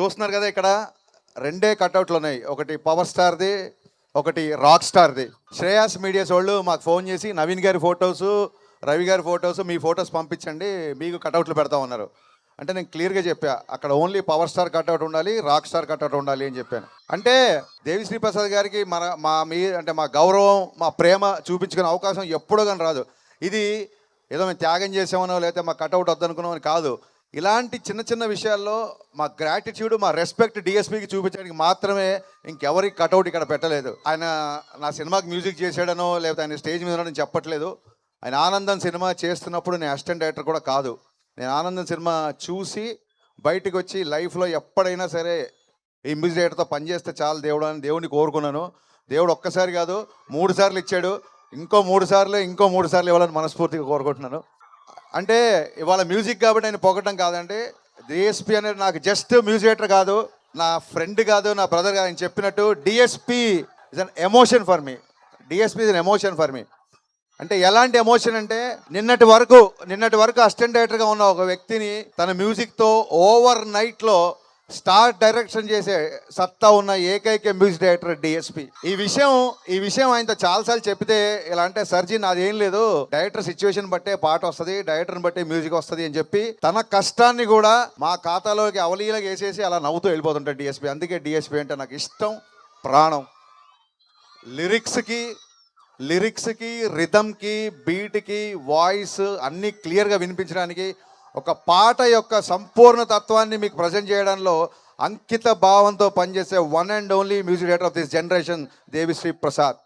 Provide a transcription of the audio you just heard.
చూస్తున్నారు కదా ఇక్కడ రెండే కట్అవుట్లు ఉన్నాయి. ఒకటి పవర్ స్టార్ది ఒకటి రాక్ స్టార్ది. శ్రేయాస్ మీడియాస్ వాళ్ళు మాకు ఫోన్ చేసి నవీన్ గారి ఫొటోస్ రవి గారి ఫొటోస్ మీ ఫొటోస్ పంపించండి మీకు కట్అవుట్లు పెడతా ఉన్నారు అంటే నేను క్లియర్గా చెప్పా అక్కడ ఓన్లీ పవర్ స్టార్ కట్అవుట్ ఉండాలి రాక్ స్టార్ కట్అవుట్ ఉండాలి అని చెప్పాను. అంటే దేవిశ్రీ ప్రసాద్ గారికి మన మా మీ అంటే మా గౌరవం మా ప్రేమ చూపించుకునే అవకాశం ఎప్పుడో కానీ రాదు. ఇది ఏదో మేము త్యాగం చేసామనో లేకపోతే మా కట్అవుట్ వద్దనుకున్నామని కాదు. ఇలాంటి చిన్న చిన్న విషయాల్లో మా గ్రాటిట్యూడ్ మా రెస్పెక్ట్ డిఎస్పీకి చూపించడానికి మాత్రమే ఇంకెవరికి కటౌట్ ఇక్కడ పెట్టలేదు. ఆయన నా సినిమాకి మ్యూజిక్ చేసాడనో లేకపోతే ఆయన స్టేజ్ మీద ఉన్నాడని చెప్పట్లేదు. ఆయన ఆనందం సినిమా చేస్తున్నప్పుడు నేను అసిస్టెంట్ డైరెక్టర్ కూడా కాదు. నేను ఆనందం సినిమా చూసి బయటకు వచ్చి లైఫ్లో ఎప్పుడైనా సరే ఈ మ్యూజిక్ డైరెక్టర్తో పనిచేస్తే చాలు దేవుడు అని దేవుడిని కోరుకున్నాను. దేవుడు ఒక్కసారి కాదు మూడు సార్లు ఇచ్చాడు. ఇంకో మూడు సార్లు ఇంకో మూడు సార్లు ఇవ్వాలని మనస్ఫూర్తిగా కోరుకుంటున్నాను. అంటే ఇవాళ మ్యూజిక్ కాబట్టి నేను పొగటం కాదండి. డిఎస్పి అనేది నాకు జస్ట్ మ్యూజియేటర్ కాదు నా ఫ్రెండ్ కాదు నా బ్రదర్ కాదు. ఆయన చెప్పినట్టు DSP is an emotion for me DSP is an emotion for me అంటే ఎలాంటి ఎమోషన్ అంటే నిన్నటి వరకు నిన్నటి వరకు అసిస్టెంట్ డైరెక్టర్గా ఉన్న ఒక వ్యక్తిని తన మ్యూజిక్తో ఓవర్ నైట్లో స్టార్ డైరెక్షన్ చేసే సత్తా ఉన్న ఏకైక మ్యూజిక్ డైరెక్టర్ డిఎస్పి. ఈ విషయం ఈ విషయం ఆయనతో చాలాసార్లు చెప్తే ఇలా అంటే సర్జీ నాదేం లేదు. డైరెక్టర్ సిచ్యువేషన్ బట్టే పాట వస్తుంది డైరెక్టర్ని బట్టే మ్యూజిక్ వస్తుంది అని చెప్పి తన కష్టాన్ని కూడా మా ఖాతాలోకి అవలీలగా వేసేసి అలా నవ్వుతూ వెళ్ళిపోతుంటాడు డిఎస్పి. అందుకే డిఎస్పి అంటే నాకు ఇష్టం ప్రాణం. లిరిక్స్కి లిరిక్స్కి రిథమ్కి బీట్కి వాయిస్ అన్నీ క్లియర్గా వినిపించడానికి ఒక పాట యొక్క సంపూర్ణ తత్వాన్ని మీకు ప్రజెంట్ చేయడంలో అంకిత భావంతో పనిచేసే one and only music director of this generation Devi Sri Prasad.